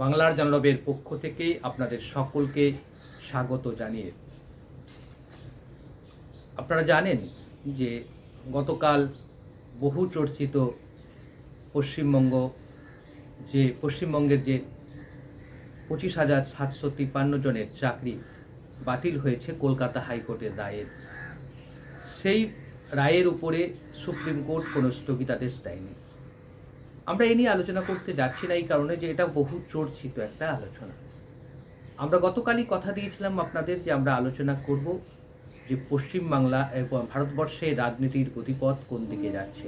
বাংলার জানলবের পক্ষ থেকে আপনাদের সকলকে স্বাগত জানিয়ে। আপনারা জানেন যে গতকাল বহু চর্চিত পশ্চিমবঙ্গ, যে পশ্চিমবঙ্গের যে পঁচিশ হাজার সাতশো তিপ্পান্ন জনের চাকরি বাতিল হয়েছে কলকাতা হাইকোর্টের রায়ের। সেই রায়ের উপরে সুপ্রিম কোর্ট কোনো স্থগিতাদেশ দেয়নি। আমরা এ নিয়ে আলোচনা করতে যাচ্ছি না এই কারণে যে এটা বহু চর্চিত একটা আলোচনা। আমরা গতকালই কথা দিয়েছিলাম আপনাদের যে আমরা আলোচনা করব যে পশ্চিমবাংলা এবং ভারতবর্ষের রাজনীতির গতিপথ কোন দিকে যাচ্ছে।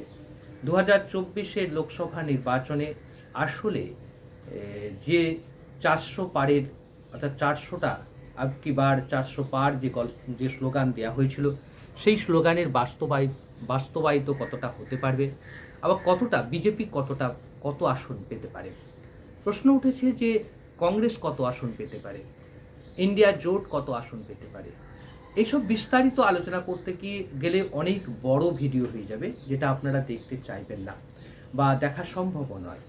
দু হাজার চব্বিশের লোকসভা নির্বাচনে আসলে যে চারশো পারের অর্থাৎ চারশোটা আবকি বার চারশো পার যে গল্প যে স্লোগান দেওয়া হয়েছিল, সেই স্লোগানের বাস্তবায়, বাস্তবায়িত কতটা হতে পারবে? আবার কতটা, বিজেপি কতটা, কত আসন পেতে পারে? প্রশ্ন উঠেছে যে কংগ্রেস কত আসন পেতে পারে? ইন্ডিয়া জোট কত আসন পেতে পারে? এইসব বিস্তারিত আলোচনা করতে গিয়ে গেলে অনেক বড় ভিডিও হয়ে যাবে, যেটা আপনারা দেখতে চাইবেন না বা দেখা সম্ভবও নয়।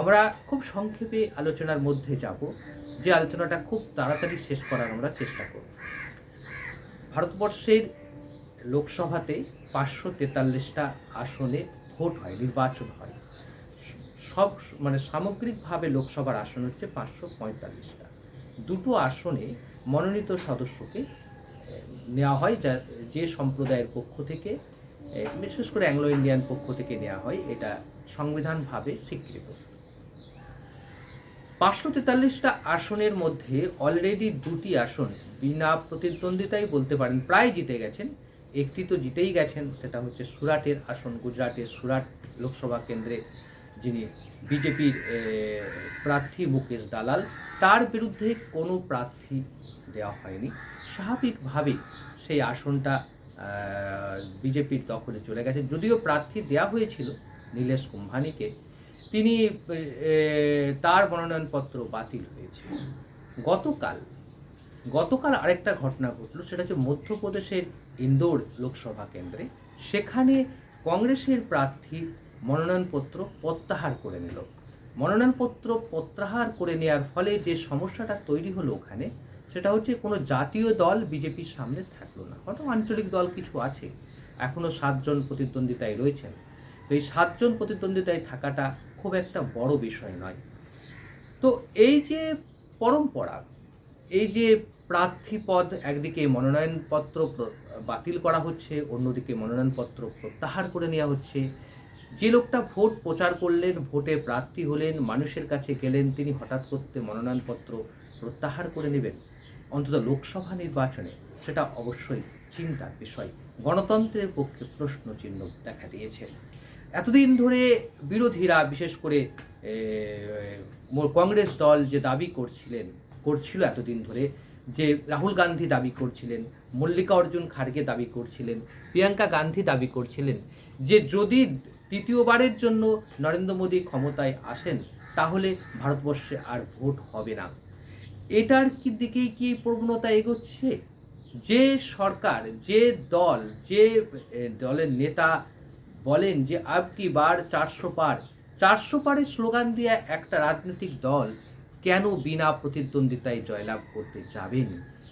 আমরা খুব সংক্ষেপে আলোচনার মধ্যে যাব, যে আলোচনাটা খুব তাড়াতাড়ি শেষ করার আমরা চেষ্টা করব। ভারতবর্ষের লোকসভাতে পাঁচশো তেতাল্লিশটা আসনে ভোট হয়, নির্বাচন হয়। সব মানে সামগ্রিকভাবে লোকসভার আসন হচ্ছে পাঁচশো পঁয়তাল্লিশটা। দুটো আসনে মনোনীত সদস্যকে নেওয়া হয় যা, যে সম্প্রদায়ের পক্ষ থেকে বিশেষ করে অ্যাংলো ইন্ডিয়ান পক্ষ থেকে নেওয়া হয়, এটা সংবিধানভাবে স্বীকৃত। পাঁচশো তেতাল্লিশটা আসনের মধ্যে অলরেডি দুটি আসন বিনা প্রতিদ্বন্দ্বিতাই বলতে পারেন প্রায় জিতে গেছেন। একটি তো জিতেই গেছেন, সেটা হচ্ছে সুরাটের আসন, গুজরাটের সুরাট লোকসভা কেন্দ্রে, যিনি বিজেপির প্রার্থী মুকেশ দালাল। তার বিরুদ্ধে কোনো প্রার্থী দেওয়া হয়নি। স্বাভাবিকভাবেই সেই আসনটা বিজেপির দখলে চলে গেছে। যদিও প্রার্থী দেওয়া হয়েছিল নীলেশ কুম্ভানিকে, তিনি তার মনোনয়নপত্র বাতিল হয়েছে। গতকাল গতকাল আরেকটা ঘটনা ঘটলো, সেটা হচ্ছে মধ্যপ্রদেশের ইন্দোর লোকসভা কেন্দ্রে। সেখানে কংগ্রেসের প্রার্থী মনোনয়নপত্র প্রত্যাহার করে নিল। মনোনয়নপত্র প্রত্যাহার করে নেওয়ার ফলে যে সমস্যাটা তৈরি হলো ওখানে, সেটা হচ্ছে কোনো জাতীয় দল বিজেপির সামনে থাকল না। হয়তো আঞ্চলিক দল কিছু আছে এখনও সাতজন প্রতিদ্বন্দ্বিতায় রয়েছেন। তো এই সাতজন প্রতিদ্বন্দ্বিতায় থাকাটা খুব একটা বড় বিষয় নয়। তো এই যে পরম্পরা এই যে প্রার্থী পদ একদিকে মনোনয়নপত্র বাতিল করা হচ্ছে, অন্যদিকে মনোনয়নপত্র প্রত্যাহার করে নেওয়া হচ্ছে। যে লোকটা ভোট প্রচার করলেন, ভোটে প্রার্থী হলেন, মানুষের কাছে গেলেন, তিনি হঠাৎ করতে মনোনয়নপত্র প্রত্যাহার করে নেবেন। অন্তত লোকসভা নির্বাচনে সেটা অবশ্যই চিন্তার বিষয়। গণতন্ত্রের পক্ষে প্রশ্ন চিহ্ন দেখা দিয়েছে। এতদিন ধরে বিরোধীরা, বিশেষ করে কংগ্রেস দল যে দাবি করছিলেন করছিল এতদিন ধরে, যে রাহুল গান্ধী দাবি করছিলেন, মল্লিকা অর্জুন খাড়গে দাবি করছিলেন, প্রিয়াঙ্কা গান্ধী দাবি করছিলেন, যে যদি তৃতীয়বারের জন্য নরেন্দ্র মোদী ক্ষমতায় আসেন, তাহলে ভারতবর্ষে আর ভোট হবে না। এটার কি দিকেই কি প্রবণতা এগোচ্ছে? যে সরকার, যে দল, যে দলের নেতা বলেন যে, আব কি বার চারশো পার। চারশো পারের স্লোগান দিয়ে একটা রাজনৈতিক দল কেন বিনা প্রতিদ্বন্দ্বিতায় জয়লাভ করতে যাবেন?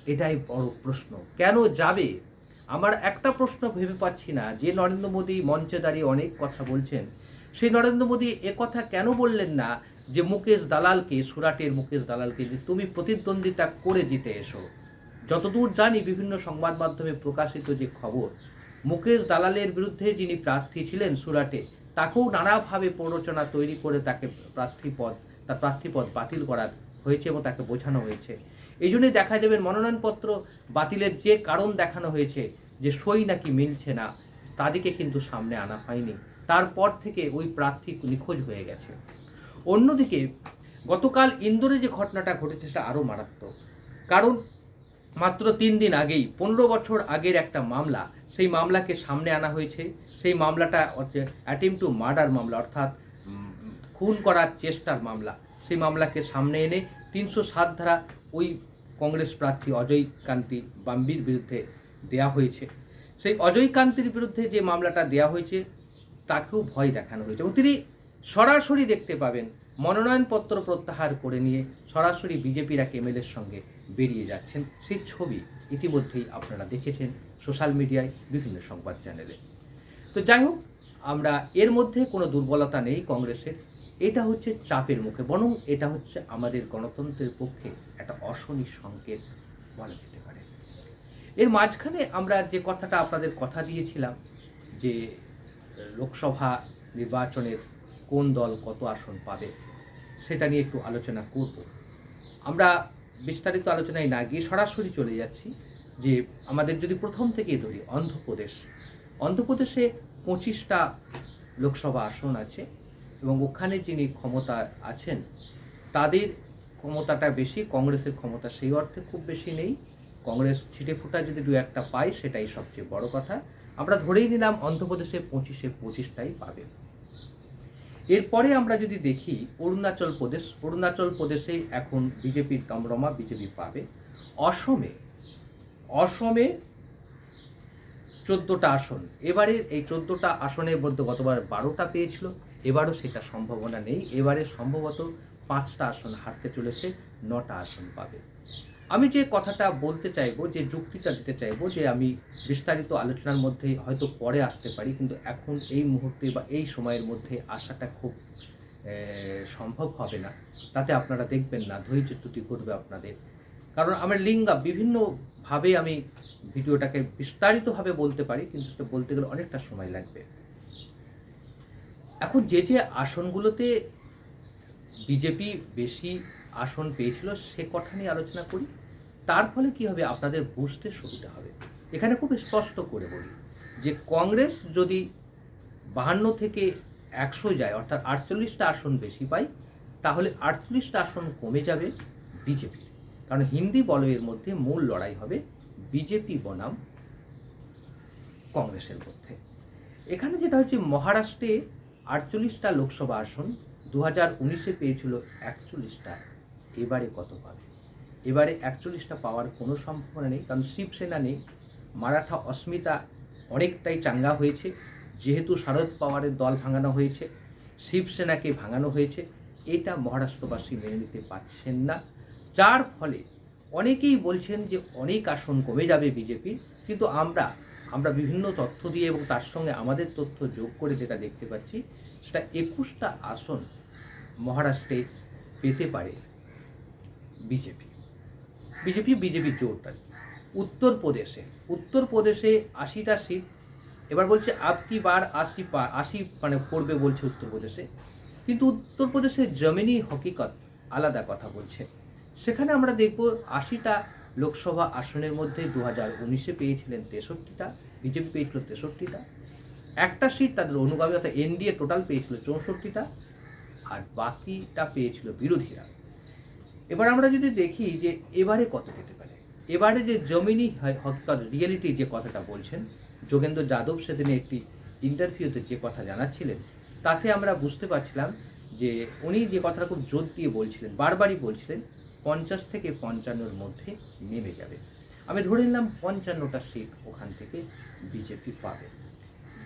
এটাই বড় প্রশ্ন। কেন যাবে? আমার একটা প্রশ্ন ভেবে পাচ্ছি না। যে নরেন্দ্র মোদী মঞ্চে দাঁড়িয়ে অনেক কথা বলছেন, সেই নরেন্দ্র মোদী একথা কেন বললেন না যে মুকেশ দালালকে, সুরাটের মুকেশ দালালকে, যে তুমি প্রতিদ্বন্দ্বিতা করে জিতে এসো? যতদূর জানি বিভিন্ন সংবাদ মাধ্যমে প্রকাশিত যে খবর, মুকেশ দালালের বিরুদ্ধে যিনি প্রার্থী ছিলেন সুরাটে, তাকেও নানাভাবে প্ররোচনা তৈরি করে তাকে প্রার্থী পদ তার প্রার্থীপদ বাতিল করার হয়েছে এবং তাকে বোঝানো হয়েছে। এই জন্যই দেখা যাবে মনোনয়নপত্র বাতিলের যে কারণ দেখানো হয়েছে যে সই নাকি মিলছে না তাদেরকে কিন্তু সামনে আনা হয়নি। তারপর থেকে ওই প্রার্থী নিখোঁজ হয়ে গেছে। অন্যদিকে, গতকাল ইন্দোরে যে ঘটনাটা ঘটেছে সেটা আরও মারাত্মক। কারণ, মাত্র তিন দিন আগেই, পনেরো বছর আগের একটা মামলা, সেই মামলাকে সামনে আনা হয়েছে। সেই মামলাটা হচ্ছে অ্যাটেম্প টু মার্ডার মামলা, অর্থাৎ খুন করার চেষ্টার মামলা। সেই মামলাকে সামনে এনে তিনশো সাত ধারা ওই কংগ্রেস প্রার্থী অজয় কান্তি বাম্বির বিরুদ্ধে দেয়া হয়েছে। সেই অজয় কান্তির বিরুদ্ধে যে মামলাটা দেয়া হয়েছে, তাকেও ভয় দেখানো হয়েছে। এবং তিনি সরাসরি দেখতে পাবেন, মনোনয়নপত্র প্রত্যাহার করে নিয়ে সরাসরি বিজেপির এক এমএলএর সঙ্গে বেরিয়ে যাচ্ছেন। সেই ছবি ইতিমধ্যেই আপনারা দেখেছেন সোশ্যাল মিডিয়ায়, বিভিন্ন সংবাদ চ্যানেলে। তো যাই হোক, আমরা এর মধ্যে কোনো দুর্বলতা নেই কংগ্রেসের। এটা হচ্ছে চাপের মুখে, বরং এটা হচ্ছে আমাদের গণতন্ত্রের পক্ষে একটা অশনি সংকেত বলা যেতে পারে। এর মাঝখানে আমরা যে কথাটা আপনাদের কথা দিয়েছিলাম, যে লোকসভা নির্বাচনের কোন দল কত আসন পাবে, সেটা নিয়ে একটু আলোচনা করব। আমরা বিস্তারিত আলোচনায় না গিয়ে সরাসরি চলে যাচ্ছি, যে আমাদের যদি প্রথম থেকেই ধরি, অন্ধ্রপ্রদেশ। অন্ধ্রপ্রদেশে পঁচিশটা লোকসভা আসন আছে এবং ওখানে যিনি ক্ষমতা আছেন, তাদের ক্ষমতাটা বেশি, কংগ্রেসের ক্ষমতা সেই অর্থে খুব বেশি নেই। কংগ্রেস ছিটে ফোটা যদি দু একটা পায়, সেটাই সবচেয়ে বড় কথা। আমরা ধরেই নিলাম অন্ধ্রপ্রদেশে পঁচিশে পঁচিশটাই পাবে। এরপরে আমরা যদি দেখি অরুণাচল প্রদেশ, অরুণাচল প্রদেশে এখন বিজেপির কামরমা বিজেপি পাবে। অসমে অসমে চোদ্দোটা আসন। এবারে এই চোদ্দোটা আসনের মধ্যে গতবার বারোটা পেয়েছিল। এবারও সেটা সম্ভাবনা নেই। এবারে সম্ভবত পাঁচটা আসন হারতে চলেছে, নটা আসন পাবে। আমি যে কথাটা বলতে চাইব, যে যুক্তিটা দিতে চাইব, যে আমি বিস্তারিত আলোচনার মধ্যে হয়তো পরে আসতে পারি, কিন্তু এখন এই মুহূর্তে বা এই সময়ের মধ্যে আসাটা খুব সম্ভব হবে না। তাতে আপনারা দেখবেন না, ধৈর্য ত্রুটি করবে আপনাদের। কারণ আমার লিঙ্গা বিভিন্নভাবে আমি ভিডিওটাকে বিস্তারিতভাবে বলতে পারি, কিন্তু সেটা বলতে গেলে অনেকটা সময় লাগবে। এখন যে যে আসনগুলোতে বিজেপি বেশি আসন পেয়েছিল, সে কথা নিয়ে আলোচনা করি। তার ফলে কি হবে? আপনাদের বুঝতে সুবিধা হবে। এখানে খুব স্পষ্ট করে বলি যে কংগ্রেস যদি বাহান্ন থেকে একশো যায়, অর্থাৎ আটচল্লিশটা আসন বেশি পায়, তাহলে আটচল্লিশটা আসন কমে যাবে বিজেপি। কারণ হিন্দি বলয়ের মধ্যে মূল লড়াই হবে বিজেপি বনাম কংগ্রেসের মধ্যে। এখানে যেটা হচ্ছে, মহারাষ্ট্রে আটচল্লিশটা লোকসভা আসন দু হাজার উনিশে পেয়েছিল একচল্লিশটা। এবারে কত পাবে? এবারে একচল্লিশটা পাওয়ার কোনো সম্ভাবনা নেই, কারণ শিবসেনা নেই। মারাঠা অস্মিতা অনেকটাই চাঙ্গা হয়েছে, যেহেতু শারদ পাওয়ারের দল ভাঙানো হয়েছে, শিবসেনাকে ভাঙানো হয়েছে। এটা মহারাষ্ট্রবাসী মেনে নিতে পারছেন না। যার ফলে অনেকেই বলছেন যে অনেক আসন কমে যাবে বিজেপির, কিন্তু আমরা আমরা বিভিন্ন তথ্য দিয়ে এবং তার সঙ্গে আমাদের তথ্য যোগ করে যেটা দেখতে পাচ্ছি, সেটা একুশটা আসন মহারাষ্ট্রে পেতে পারে বিজেপি। বিজেপি বিজেপি কি। উত্তরপ্রদেশে উত্তরপ্রদেশে আশিটা সিট, এবার বলছে আপকি বার আশি পা, আশি মানে পড়বে বলছে উত্তরপ্রদেশে। কিন্তু উত্তরপ্রদেশের জমিনি হকিকত আলাদা কথা বলছে। সেখানে আমরা দেখব আশিটা লোকসভা আসনের মধ্যে দু হাজার উনিশে পেয়েছিলেন তেষট্টিটা, বিজেপি পেয়েছিল তেষট্টিটা। একটা সিট তাদের অনুগামী অর্থাৎ এনডিএ টোটাল পেয়েছিল চৌষট্টিটা আর বাকিটা পেয়েছিল বিরোধীরা। এবার আমরা যদি দেখি যে এবারে কত পেতে পারে। এবারে যে জমিনি হকিকত রিয়েলিটি যে কথাটা বলছেন, যোগেন্দ্র যাদব সেদিনে একটি ইন্টারভিউতে যে কথা জানাচ্ছিলেন, তাতে আমরা বুঝতে পারছিলাম যে উনি যে কথাটা খুব জোর দিয়ে বলছিলেন, বারবারই বলছিলেন পঞ্চাশ থেকে পঞ্চান্নর মধ্যে নেমে যাবে। আমি ধরে নিলাম পঞ্চান্নটা সিট ওখান থেকে বিজেপি পাবে।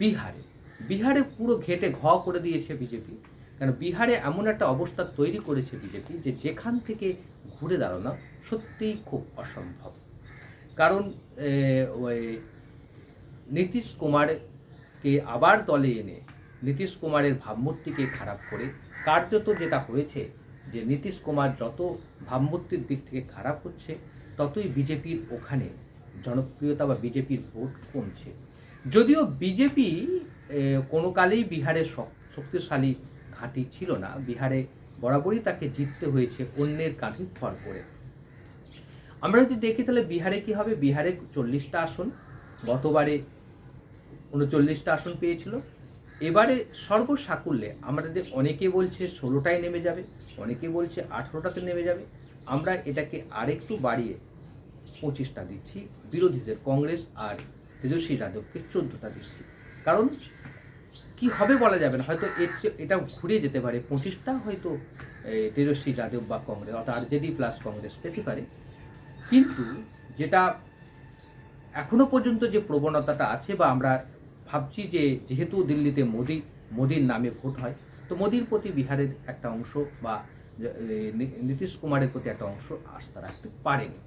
বিহারে বিহারে পুরো ঘেটে ঘ করে দিয়েছে বিজেপি কারণ বিহারে এমন একটা অবস্থা তৈরি করেছে বিজেপি যে যেখান থেকে ঘুরে দাঁড়ানো সত্যিই খুব অসম্ভব। কারণ ওই নীতিশ কুমারকে আবার দলে এনে, নীতিশ কুমারের ভাবমূর্তিকে খারাপ করে কার্যত যেটা হয়েছে যে নীতিশ কুমার যত ভাবমূর্তির দিক থেকে খারাপ হচ্ছে, ততই বিজেপির ওখানে জনপ্রিয়তা বা বিজেপির ভোট কমছে। যদিও বিজেপি কোনো কালেই বিহারের শক- শক্তিশালী ঘাঁটি ছিল না। বিহারে বরাবরই তাকে জিততে হয়েছে অন্যের কাঁধে ভর করে। আমরা যদি দেখি তাহলে বিহারে কি হবে? বিহারে চল্লিশটা আসন, গতবারে উনচল্লিশটা আসন পেয়েছিল। এবারে সর্বসাকুল্যে আমাদের অনেকে বলছে ষোলোটায় নেমে যাবে, অনেকে বলছে আঠেরোটাতে নেমে যাবে, আমরা এটাকে আরেকটু বাড়িয়ে পঁচিশটা দিচ্ছি। বিরোধীদের কংগ্রেস আর তেজস্বী যাদবকে চোদ্দোটা দিচ্ছি। কারণ কি হবে বলা যাবে না, হয়তো এর এটা ঘুরে যেতে পারে। পঁচিশটা হয়তো তেজস্বী যাদব বা কংগ্রেস, অর্থাৎ আরজেডি প্লাস কংগ্রেস পেতে পারে। কিন্তু যেটা এখনও পর্যন্ত যে প্রবণতাটা আছে বা আমরা ভাবছি যে যেহেতু দিল্লিতে মোদি, মোদির নামে ভোট হয়, তো মোদির প্রতি বিহারের একটা অংশ বা নীতিশ কুমারের প্রতি একটা অংশ আস্থা রাখতে পারেনি।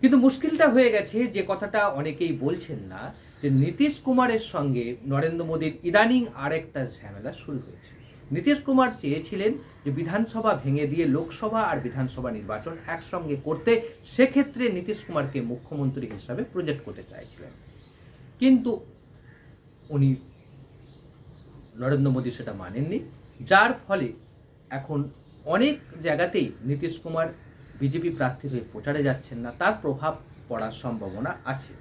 কিন্তু মুশকিলটা হয়ে গেছে যে কথাটা অনেকেই বলছেন না, যে নীতিশ কুমারের সঙ্গে নরেন্দ্র মোদীর ইদানিং আরেকটা ঝামেলা শুরু হয়েছে। নীতিশ কুমার চেয়েছিলেন যে বিধানসভা ভেঙে দিয়ে লোকসভা আর বিধানসভা নির্বাচন একসঙ্গে করতে, সেক্ষেত্রে নীতিশ কুমারকে মুখ্যমন্ত্রী হিসাবে প্রজেক্ট করতে চাইছিলেন। কিন্তু উনি নরেন্দ্র মোদী সেটা মানেননি, যার ফলে এখন অনেক জায়গাতেই নীতিশ কুমার বিজেপি প্রার্থী হয়ে প্রচারে যাচ্ছেন না, তার প্রভাব পড়ার সম্ভাবনা আছে।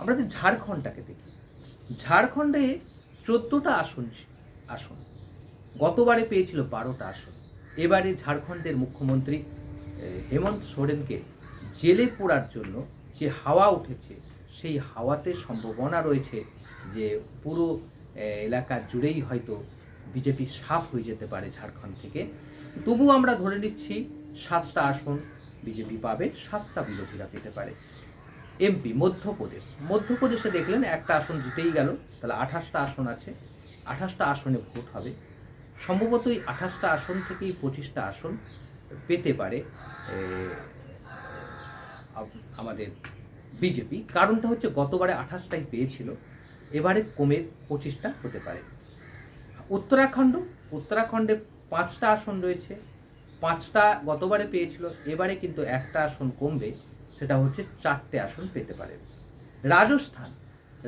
আমরা যদি ঝাড়খণ্ডটাকে দেখি, ঝাড়খণ্ডে চোদ্দোটা আসন আসন। গতবারে পেয়েছিল বারোটা আসন। এবারে ঝাড়খণ্ডের মুখ্যমন্ত্রী হেমন্ত সোরেনকে জেলে পোড়ার জন্য যে হাওয়া উঠেছে সেই হাওয়াতে সম্ভাবনা রয়েছে যে পুরো এলাকা জুড়েই হয়তো বিজেপি সাফ হয়ে যেতে পারে ঝাড়খণ্ড থেকে। তবু আমরা ধরে নিচ্ছি সাতটা আসন বিজেপি পাবে, সাতটা বিরোধীরা পেতে পারে। এমপি মধ্যপ্রদেশ। মধ্যপ্রদেশে দেখলেন একটা আসন জিতেই গেল, তাহলে আঠাশটা আসন আছে, আঠাশটা আসনে ভোট হবে। সম্ভবত এই আঠাশটা আসন থেকেই পঁচিশটা আসন পেতে পারে আমাদের বিজেপি। কারণটা হচ্ছে গতবারে আঠাশটাই পেয়েছিল, এবারে কমে পঁচিশটা হতে পারে। উত্তরাখণ্ড, উত্তরাখণ্ডে পাঁচটা আসন রয়েছে, পাঁচটা গতবারে পেয়েছিল, এবারে কিন্তু একটা আসন কমবে, সেটা হচ্ছে চারটে আসন পেতে পারে। রাজস্থান,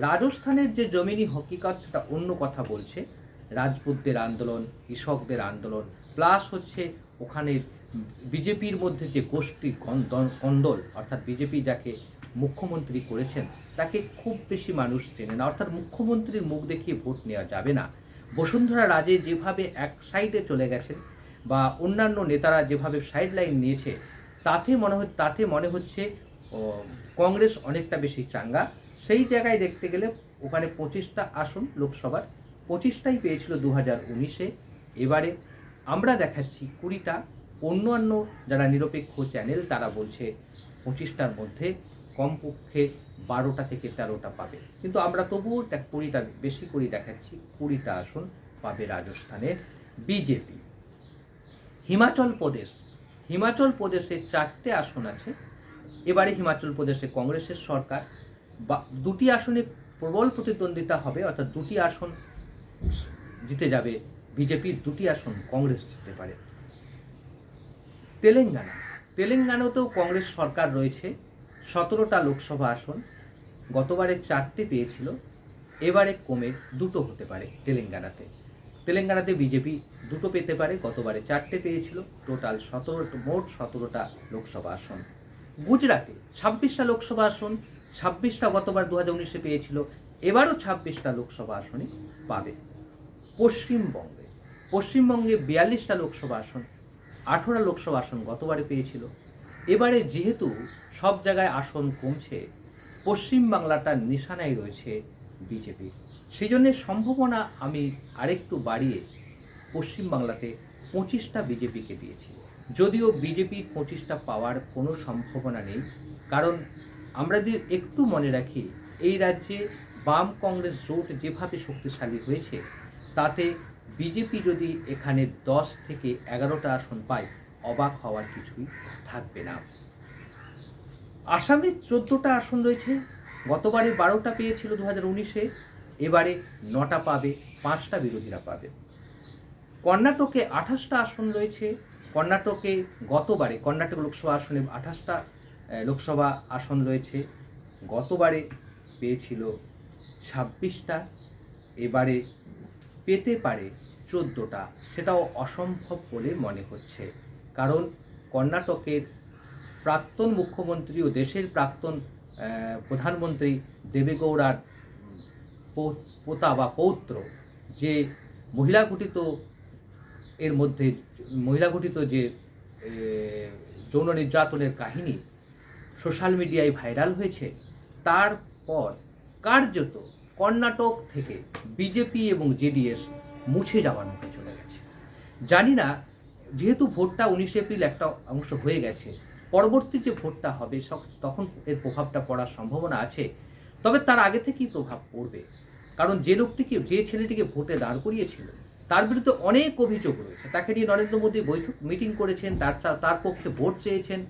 রাজস্থানের যে জমিনি হকিকত সেটা অন্য কথা বলছে। রাজপুতদের আন্দোলন, কৃষকদের আন্দোলন, প্লাস হচ্ছে ওখানে বিজেপির মধ্যে যে গোষ্ঠী কন্দল, অর্থাৎ বিজেপি যাকে মুখ্যমন্ত্রী করেছেন, তাকে খুব বেশি মানুষ চেনে না। অর্থাৎ মুখ্যমন্ত্রীর মুখ দেখিয়ে ভোট নেওয়া যাবে না। বসুন্ধরা রাজে যেভাবে এক সাইডে চলে গেছেন বা অন্যান্য নেতারা যেভাবে সাইড লাইন নিয়েছে, তাতে মনে হচ্ছে তাতে মনে হচ্ছে কংগ্রেস অনেকটা বেশি চাঙ্গা। সেই জায়গায় দেখতে গেলে ওখানে পঁচিশটা আসন লোকসভার। পঁচিশটাই পেয়েছিল দু হাজার উনিশে। এবারে আমরা দেখাচ্ছি কুড়িটা। অন্যান্য যারা নিরপেক্ষ চ্যানেল তারা বলছে পঁচিশটার মধ্যে কমপক্ষে বারোটা থেকে তেরোটা পাবে। কিন্তু আমরা তবুও টা- কুড়িটা, বেশি করে দেখাচ্ছি। কুড়িটা আসন পাবে রাজস্থানের বিজেপি। হিমাচল প্রদেশ। হিমাচল প্রদেশে চারটে আসন আছে। এবারে হিমাচল প্রদেশে কংগ্রেসের সরকার। বা, দুটি আসনে প্রবল প্রতিদ্বন্দ্বিতা হবে, অর্থাৎ দুটি আসন জিতে যাবে বিজেপির, দুটি আসন কংগ্রেস জিততে পারে। তেলেঙ্গানা। তেলেঙ্গানাতেও কংগ্রেস সরকার রয়েছে। সতেরোটা লোকসভা আসন গতবারে চারটে পেয়েছিল, এবারে কমে দুটো হতে পারে তেলেঙ্গানাতে। তেলেঙ্গানাতে বিজেপি দুটো পেতে পারে, গতবারে চারটে পেয়েছিল, টোটাল সতেরো, মোট সতেরোটা লোকসভা আসন। গুজরাটে ছাব্বিশটা লোকসভা আসন, ছাব্বিশটা গতবার দু হাজার উনিশে পেয়েছিল, এবারও ছাব্বিশটা লোকসভা আসনই পাবে। পশ্চিমবঙ্গে পশ্চিমবঙ্গে বিয়াল্লিশটা লোকসভা আসন আঠেরো লোকসভা আসন গতবারে পেয়েছিল এবারে যেহেতু সব জায়গায় আসন কমছে পশ্চিমবাংলাটার নিশানায় রয়েছে বিজেপি। সেই জন্যে সম্ভাবনা আমি আরেকটু বাড়িয়ে পশ্চিমবাংলাতে পঁচিশটা বিজেপিকে দিয়েছি। যদিও বিজেপির পঁচিশটা পাওয়ার কোনো সম্ভাবনা নেই, কারণ আমরা যদি একটু মনে রাখি, এই রাজ্যে বাম কংগ্রেস জোট যেভাবে শক্তিশালী হয়েছে, তাতে বিজেপি যদি এখানে দশ থেকে এগারোটা আসন পায় অবাক হওয়ার কিছুই থাকবে না। আসামে চোদ্দোটা আসন রয়েছে। গতবারে বারোটা পেয়েছিল দু হাজার উনিশে। এবারে নটা পাবে, পাঁচটা বিরোধীরা পাবে। কর্ণাটকে আঠাশটা আসন রয়েছে। কর্ণাটকে গতবারে, কর্ণাটক লোকসভা আসনে আঠাশটা লোকসভা আসন রয়েছে। গতবারে পেয়েছিল ছাব্বিশটা। এবারে পেতে পারে চোদ্দোটা। সেটাও অসম্ভব বলে মনে হচ্ছে। কারণ কর্ণাটকের প্রাক্তন মুখ্যমন্ত্রী ও দেশের প্রাক্তন প্রধানমন্ত্রী দেবেগৌড়ার পোতা বা পৌত্র যে মহিলা ঘটিত এর মধ্যে, মহিলা ঘটিত যে যৌন নির্যাতনের কাহিনী সোশ্যাল মিডিয়ায় ভাইরাল হয়েছে তারপর কার্যত কর্ণাটক থেকে বিজেপি এবং জেডিএস মুছে যাওয়ার মুখে চলে গেছে। জানি না যেহেতু ভোটটা উনিশে এপ্রিল একটা অংশ হয়ে গেছে, পরবর্তী যে ভোটটা হবে তখন এর প্রভাবটা পড়ার সম্ভাবনা আছে। তবে তার আগে থেকেই প্রভাব পড়বে। কারণ যে লোকটিকে, যে ছেলেটিকে ভোটে দাঁড় করিয়েছিল, তার বিরুদ্ধে অনেক অভিযোগ রয়েছে। তাকে নিয়ে নরেন্দ্র মোদী বৈঠক, মিটিং করেছেন, তার তার পক্ষে ভোট চেয়েছেন।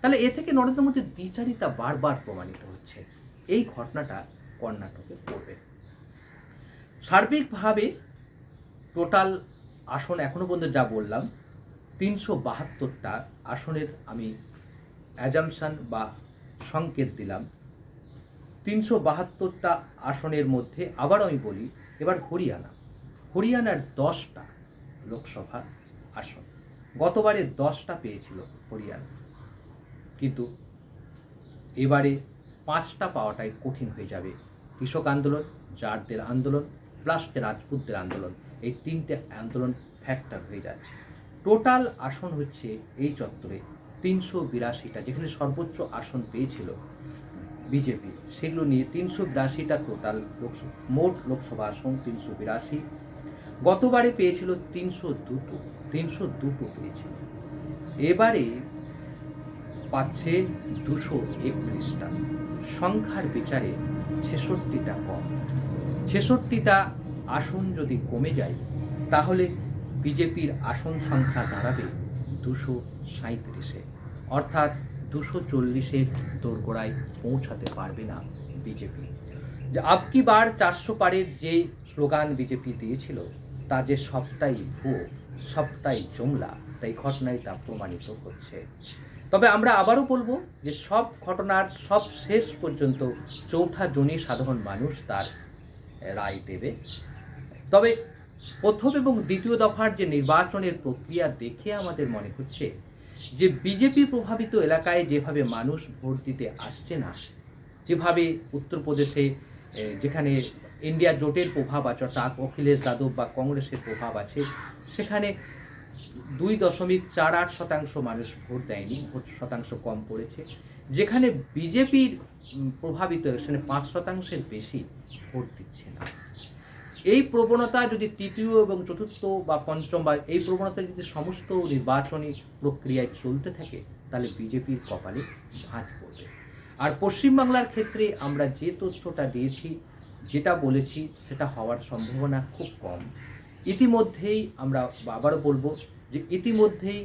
তাহলে এ থেকে নরেন্দ্র মোদীর দ্বিচারিতা বারবার প্রমাণিত হচ্ছে। এই ঘটনাটা কর্ণাটকে পড়বে। সার্বিকভাবে টোটাল আসন এখনও পর্যন্ত যা বললাম তিনশো বাহাত্তরটা আসনের আমি অ্যাজামশান বা সংকেত দিলাম। তিনশো বাহাত্তরটা আসনের মধ্যে আবার আমি বলি, এবার হরিয়ানা। হরিয়ানার দশটা লোকসভা আসন। গতবারে দশটা পেয়েছিল হরিয়ানা। কিন্তু এবারে পাঁচটা পাওয়াটাই কঠিন হয়ে যাবে। কৃষক আন্দোলন, জাটদের আন্দোলন প্লাস রাজপুতদের আন্দোলন, এই তিনটে আন্দোলন ফ্যাক্টর হয়ে যাচ্ছে। টোটাল আসন হচ্ছে এই চত্বরে তিনশো বিরাশিটা, যেখানে সর্বোচ্চ আসন পেয়েছিল বিজেপি। সেগুলো নিয়ে তিনশো বিরাশিটা টোটাল লোকসভা, মোট লোকসভা আসন তিনশো বিরাশি। গতবারে পেয়েছিল তিনশো দুটো তিনশো দুটো পেয়েছিল এবারে পাচ্ছে দুশো একত্রিশটা। সংখ্যার বিচারে ছেষট্টিটা কম। ছেষট্টিটা আসন যদি কমে যায়, তাহলে বিজেপির আসন সংখ্যা দাঁড়াবে দুশো সাঁত্রিশে অর্থাৎ দুশো চল্লিশের দোরগোড়ায় পৌঁছাতে পারবে না বিজেপি। যে আপকি বার চারশো পারের যে স্লোগান বিজেপি দিয়েছিল, তা যে সবটাই ভুয়ো, সবটাই জমলা, তাই ঘটনায় তা প্রমাণিত হচ্ছে। তবে আমরা আবারও বলব যে সব ঘটনার সব শেষ পর্যন্ত চৌঠা জনই সাধারণ মানুষ তার রায় দেবে। তবে প্রথম এবং দ্বিতীয় দফার যে নির্বাচনের প্রক্রিয়া দেখে আমাদের মনে হচ্ছে যে বিজেপি প্রভাবিত এলাকায় যেভাবে মানুষ ভোট দিতে আসছে না, যেভাবে উত্তরপ্রদেশে যেখানে ইন্ডিয়া জোটের প্রভাব আছে অর্থাৎ অখিলেশ যাদব বা কংগ্রেসের প্রভাব আছে, সেখানে দুই দশমিক চার আট শতাংশ মানুষ ভোট দেয়নি, ভোট শতাংশ কম পড়েছে, যেখানে বিজেপির প্রভাবিত সেখানে পাঁচ শতাংশের বেশি ভোট দিচ্ছে না। এই প্রবণতা যদি তৃতীয় এবং চতুর্থ বা পঞ্চম বা এই প্রবণতা যদি সমস্ত নির্বাচনী প্রক্রিয়ায় চলতে থাকে, তাহলে বিজেপির কপালে ভাঁজ পড়বে। আর পশ্চিমবাংলার ক্ষেত্রে আমরা যে তথ্যটা দিয়েছি, যেটা বলেছি, সেটা হওয়ার সম্ভাবনা খুব কম। ইতিমধ্যেই আমরা আবারও বলব যে ইতিমধ্যেই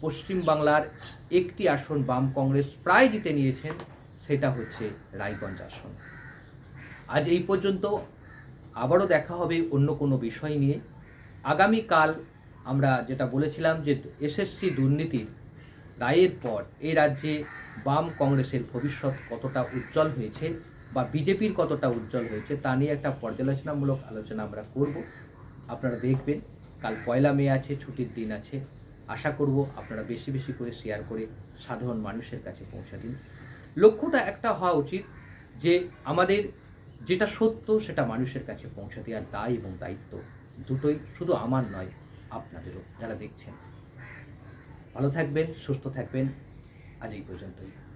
পশ্চিমবাংলার একটি আসন বাম কংগ্রেস প্রায় জিতে নিয়েছেন, সেটা হচ্ছে রায়গঞ্জ আসন। আজ এই পর্যন্ত আবারও দেখা হবে অন্য কোনো বিষয় নিয়ে। আগামীকাল আমরা যেটা বলেছিলাম যে এসএসসি দুর্নীতির রায়ের পর এই রাজ্যে বাম কংগ্রেসের ভবিষ্যৎ কতটা উজ্জ্বল হয়েছে বা বিজেপির কতটা উজ্জ্বল হয়েছে তা নিয়ে একটা পর্যালোচনামূলক আলোচনা আমরা করব। আপনারা দেখবেন, কাল পয়লা মে আছে, ছুটির দিন আছে। আশা করব আপনারা বেশি বেশি করে শেয়ার করে সাধারণ মানুষের কাছে পৌঁছে দিন। লক্ষ্যটা একটা হওয়া উচিত যে আমাদের যেটা সত্য, সেটা মানুষের কাছে পৌঁছে দেওয়ার দায় এবং দায়িত্ব দুটোই শুধু আমার নয়, আপনাদেরও যারা দেখছেন। ভালো থাকবেন, সুস্থ থাকবেন। আজ এই পর্যন্তই।